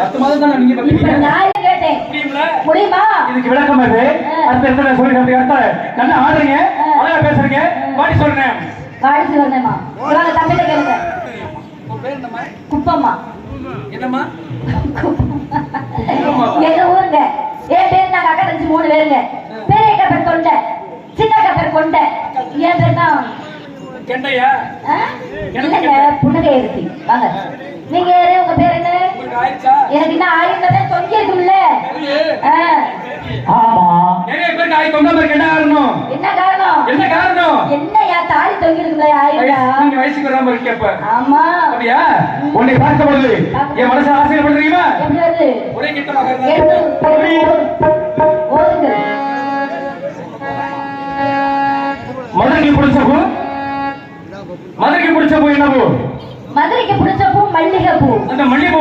பத்து மாதம் தான் நீங்க இப்ப பத்துறீங்க நான் கேட்டேன். முடியுங்களா முடியுமா இதுக்கு விளக்கம் அது. அடுத்த இடத்துல சொல்லி அப்படி அர்த்தம் நல்லா ஆடுறீங்க. அழகா பேசுறீங்க. பாடி சொல்றேன். வாடிச்சு வந்தேம்மா வாங்க தமிழ்ல கேளுங்க. உன் பேர் என்னம்மா? குப்பம்மா. என்னம்மா? எங்க ஊருங்க. என் பேர் நாங்க அக்கா தங்கச்சி மூணு பேருங்க. பெரிய அக்கா பேர் கொண்ட சின்ன அக்கா பேர் கொண்ட. என் பேர் தான் புன்னகை இருக்கு வாங்க. நீங்க யாரு உங்க பேர் என்ன உங்களுக்கு ஆயிடுச்சா எனக்கு இன்னும் ஆயிரம் தொங்கி இருக்கும்ல. ஆமா. நிறைய பேருக்கு ஆயி தொங்க பேருக்கு என்ன காரணம்? என்ன காரணம்? என்ன காரணம்? என்னையா தாலி தொங்கி இருக்குல்ல ஆயிரம் நீங்க வயசுக்கு வராம இருக்கப்ப. ஆமா. அப்படியா? உன்னை பார்க்கும் பொழுது என் மனசு ஆசைப்படுறீங்களா எப்படி வருது? ஒரே கிட்டமாக இருந்தா எடுத்து ஓதுங்க மதுரைக்கு பிடிச்ச பூ? மதுரைக்கு பிடிச்ச பூ என்ன பூ மதுரைக்கு பிடிச்ச பூ மல்லிகை பூ. அந்த மல்லிகை பூ